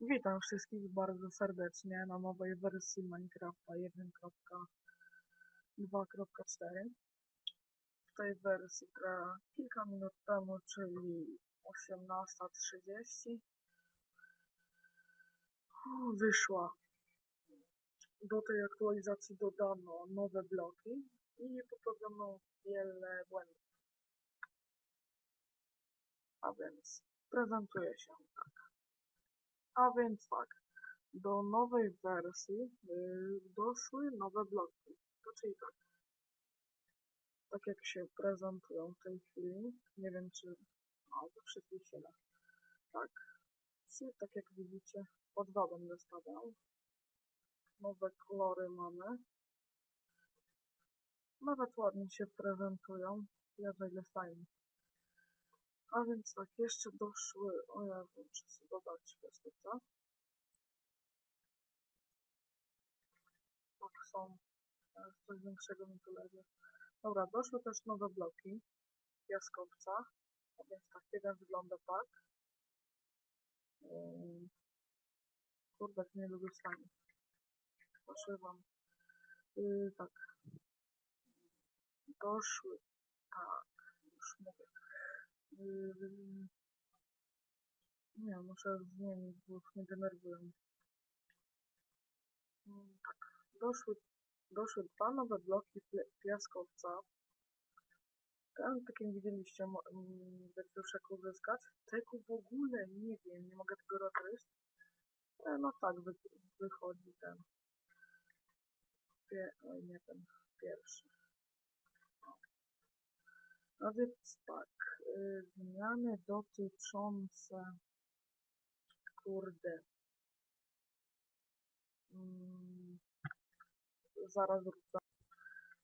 Witam wszystkich bardzo serdecznie na nowej wersji Minecrafta 1.2.4. W tej wersji, która kilka minut temu, czyli 18.30 wyszła. Do tej aktualizacji dodano nowe bloki i poprawiono wiele błędów. A więc prezentuje się tak. A więc tak, do nowej wersji y, doszły nowe bloki. To czyli tak. Tak jak się prezentują w tej chwili. Nie wiem czy. No, to wszystkich da. Tak. Czyli tak jak widzicie, po dwa będę stawiał. Nowe kolory mamy. Nawet ładnie się prezentują. Ile fajnie. A więc tak, jeszcze doszły, o ja muszę sobie dodać kwestię, Tak są, coś większego mi tu leży. Dobra, doszły też nowe bloki piaskowca, a więc tak, jeden wygląda tak. Kurde, nie lubię slime. Proszę wam. Yy, tak. Doszły, tak, już mówię. Yy, nie, muszę zmienić, bo już mnie denerwują. Tak, doszły, doszły dwa nowe bloki piaskowca. Ten, tak jak widzieliście, mo- mm, uzyskać. Tego w ogóle nie wiem, nie mogę tego rozgryźć. E, No tak, wy, wychodzi ten. Pie, oj, nie ten, pierwszy. A więc tak, y, zmiany dotyczące, kurde, mm, zaraz wrócę.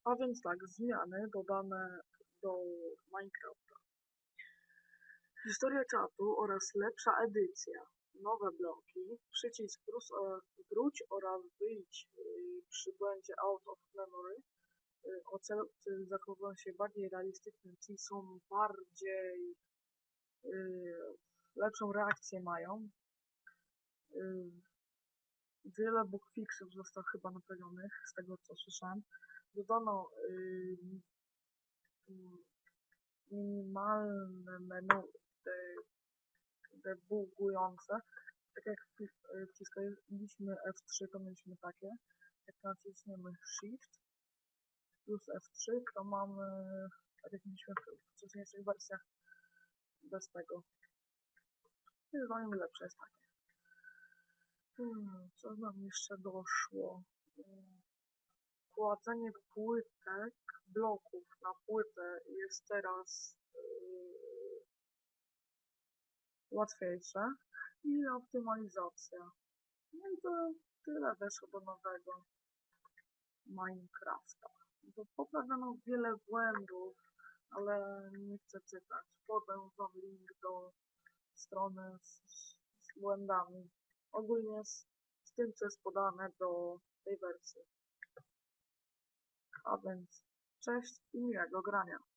A więc tak, zmiany dodane do Minecrafta. Historia czatu oraz lepsza edycja. Nowe bloki, przycisk plus, e, wróć oraz wyjdź y, przy błędzie out of memory. Y, Ocelcy zachowują się bardziej realistycznie, czyli są bardziej y, lepszą reakcję mają. Y, Wiele bugfixów zostało chyba naprawionych, z tego co słyszałem. Dodano y, minimalne menu de, debugujące. Tak jak wciskaliśmy F3, to mieliśmy takie. Jak naciśniemy Shift plus F3, to mamy, tak jak mieliśmy w wcześniejszych wersjach, bez tego. I zdaniem lepsze jest takie. Hmm, co nam jeszcze doszło? Kładzenie płytek, bloków na płytę jest teraz yy, łatwiejsze i optymalizacja. No i to tyle weszło do nowego Minecrafta. To poprawiono wiele błędów, ale nie chcę czytać. Podam wam link do strony z, z błędami. Ogólnie z, z tym, co jest podane do tej wersji. A więc cześć i miłego grania.